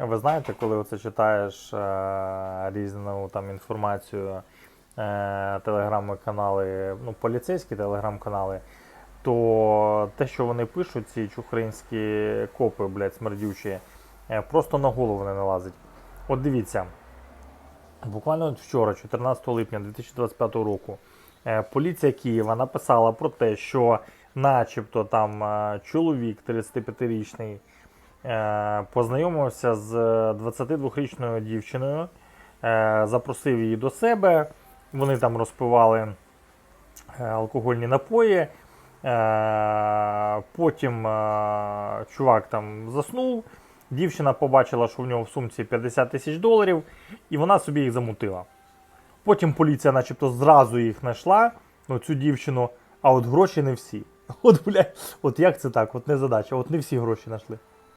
Ви знаєте, коли оце читаєш е, різну там інформацію, е, телеграм-канали, ну, поліцейські телеграм-канали, то те, що вони пишуть, ці чухринські копи, блядь, смердючі, е, просто на голову не налазить. От дивіться, буквально вчора, 14 липня 2025 року, е, поліція Києва написала про те, що начебто там е, чоловік 35-річний е, познайомився з 22-річною дівчиною, е, запросив її до себе. Вони там розпивали е, алкогольні напої. Е, Потім е, чувак там заснув. Дівчина побачила, що в нього в сумці 50 тисяч доларів, і вона собі їх замутила. Потім поліція, начебто, зразу їх знайшла, ну, цю дівчину, а от гроші не всі. От, блядь, от як це так? От не задача, от не всі гроші знайшли.